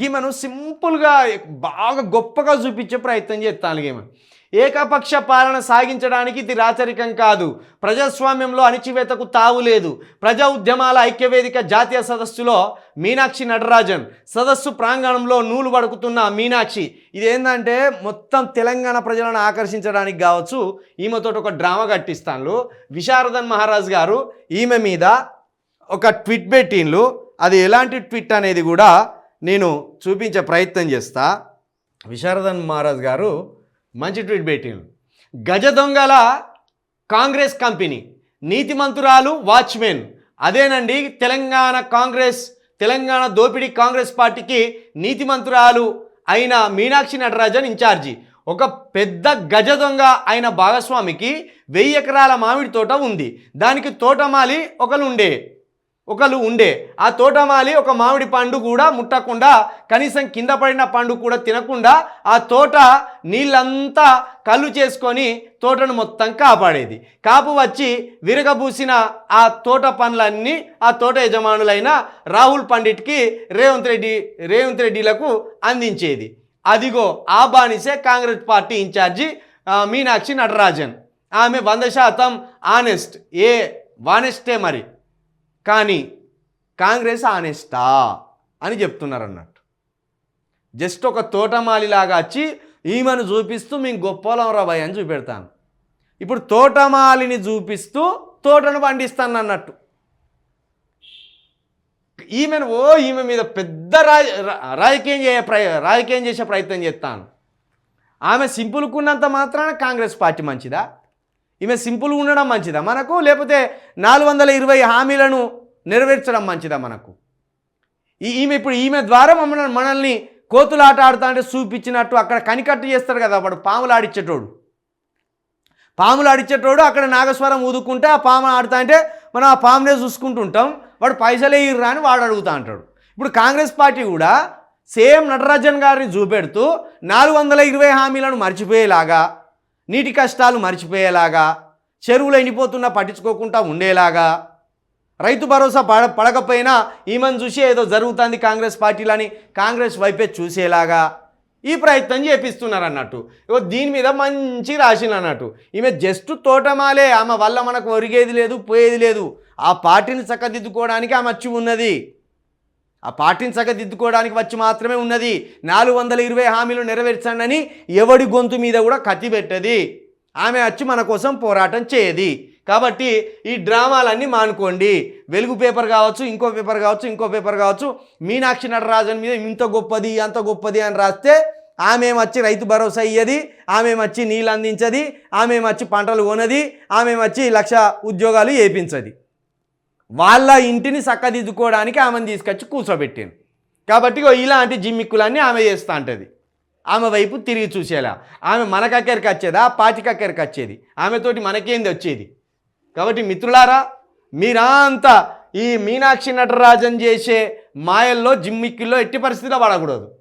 గీమెను సింపుల్గా బాగా గొప్పగా చూపించే ప్రయత్నం చేస్తాను గీమె ఏకపక్ష పాలన సాగించడానికి ఇది రాచరికం కాదు. ప్రజాస్వామ్యంలో అణిచివేతకు తావు లేదు. ప్రజా ఉద్యమాల ఐక్యవేదిక జాతీయ సదస్సులో మీనాక్షి నటరాజన్ సదస్సు ప్రాంగణంలో నూలు పడుకుతున్న మీనాక్షి. ఇది ఏంటంటే మొత్తం తెలంగాణ ప్రజలను ఆకర్షించడానికి కావచ్చు ఈమెతోటి ఒక డ్రామా కట్టిస్తాను విశారదన్ మహారాజ్ గారు ఈమె మీద ఒక ట్విట్ పెట్టిండ్లు అది ఎలాంటి ట్విట్ అనేది కూడా నేను చూపించే ప్రయత్నం చేస్తా. విశారదన్ మహారాజ్ గారు మంచి ట్వీట్ పెట్టిండు గజ దొంగల కాంగ్రెస్ కంపెనీ నీతిమంతురాలు వాచ్మెన్. అదేనండి తెలంగాణ కాంగ్రెస్ తెలంగాణ దోపిడీ కాంగ్రెస్ పార్టీకి నీతిమంతురాలు అయిన మీనాక్షి నటరాజన్ ఇన్ఛార్జి ఒక పెద్ద గజ దొంగ అయిన భాగస్వామికి వెయ్యి ఎకరాల మామిడి తోట ఉంది. దానికి తోటమాలి ఒకరు ఉండే ఒకరు ఉండే. ఆ తోటమాలి ఒక మామిడి పండు కూడా ముట్టకుండా కనీసం కింద పడిన పండు కూడా తినకుండా ఆ తోట నీళ్ళంతా కళ్ళు చేసుకొని తోటను మొత్తం కాపాడేది. కాపు వచ్చి విరగబూసిన ఆ తోట పనులన్నీ ఆ తోట యజమానులైన రాహుల్ పండిట్కి రేవంత్ రెడ్డి రేవంత్ రెడ్డిలకు అందించేది. అదిగో ఆ బానిసే కాంగ్రెస్ పార్టీ ఇన్ఛార్జి మీనాక్షి నటరాజన్. ఆమె వంద శాతం ఆనెస్ట్. ఏ వానెస్టే మరి. కానీ కాంగ్రెస్ ఆనెస్టా అని చెప్తున్నారు అన్నట్టు జస్ట్ ఒక తోటమాలిలాగా వచ్చి ఈమెను చూపిస్తూ మేము గొప్పలం రాబాయ్ అని చూపెడతాను. ఇప్పుడు తోటమాలిని చూపిస్తూ తోటను పండిస్తాను అన్నట్టు ఈమెను ఓ ఈమె మీద పెద్ద రాజ రా- రాజకీయం చేయ ప్రయ రాజకీయం చేసే ప్రయత్నం చేస్తాను. ఆమె సింపుల్గా ఉన్నంత మాత్రాన కాంగ్రెస్ పార్టీ మంచిదా? ఈమె సింపుల్గా ఉండడం మంచిదా మనకు? లేకపోతే నాలుగు వందల ఇరవై హామీలను నెరవేర్చడం మంచిదా మనకు? ఈ- ఈమె ఇప్పుడు ఈమె ద్వారా మమ్మల్ని మనల్ని కోతులాట ఆడుతా అంటే చూపించినట్టు అక్కడ కనికట్టు చేస్తాడు కదా వాడు పాములు ఆడిచ్చేటోడు పాములు ఆడిచ్చేటోడు అక్కడ నాగస్వరం ఊదుకుంటే ఆ పాము ఆడుతా అంటే మనం ఆ పామునే చూసుకుంటుంటాం. వాడు పైసలే ఇర్రా అని వాడు అడుగుతా అంటాడు. ఇప్పుడు కాంగ్రెస్ పార్టీ కూడా సేమ్ నటరాజన్ గారిని చూపెడుతూ నాలుగు వందల ఇరవై హామీలను మర్చిపోయేలాగా నీటి కష్టాలు మర్చిపోయేలాగా చెరువులు ఎండిపోతున్నా పట్టించుకోకుండా ఉండేలాగా రైతు భరోసా పడ పడకపోయినా ఈమెను చూసి ఏదో జరుగుతుంది కాంగ్రెస్ పార్టీలని కాంగ్రెస్ వైపే చూసేలాగా ఈ ప్రయత్నం చేపిస్తున్నారు అన్నట్టు ఇగో దీని మీద మంచి రాసిన అన్నట్టు. ఈమె జస్ట్ తోటమాలే ఆమె వల్ల మనకు ఒరిగేది లేదు పోయేది లేదు. ఆ పార్టీని చక్కదిద్దుకోవడానికి ఆమె వచ్చి ఉన్నది. ఆ పాటించక దిద్దుకోవడానికి వచ్చి మాత్రమే ఉన్నది. నాలుగు వందల ఇరవై హామీలు నెరవేర్చండి ఎవడి గొంతు మీద కూడా కత్తి పెట్టది. ఆమె వచ్చి మన కోసం పోరాటం చేయది. కాబట్టి ఈ డ్రామాలన్నీ మానుకోండి. వెలుగు పేపర్ కావచ్చు ఇంకో పేపర్ కావచ్చు ఇంకో పేపర్ కావచ్చు. మీనాక్షి నటరాజన్ మీద ఇంత గొప్పది అంత గొప్పది అని రాస్తే ఆమె వచ్చి రైతు భరోసా ఇయ్యది ఆమె వచ్చి నీళ్ళు అందించది ఆమె వచ్చి పంటలు కొనది ఆమె వచ్చి లక్ష ఉద్యోగాలు ఏపించది వాళ్ళ ఇంటిని చక్కదిద్దుకోవడానికి ఆమెను తీసుకొచ్చి కూర్చోబెట్టాను కాబట్టి ఇలాంటి జిమ్మిక్కులన్నీ ఆమె చేస్తూ ఉంటుంది ఆమె వైపు తిరిగి చూసేలా. ఆమె మన కక్కెరికి వచ్చేదా? పాటి కక్కెరికి వచ్చేది. ఆమెతోటి మనకేంది వచ్చేది? కాబట్టి మిత్రులారా మీరంతా ఈ మీనాక్షి నటరాజన్ చేసే మాయల్లో జిమ్మిక్కుల్లో ఎట్టి పరిస్థితిలో పడకూడదు.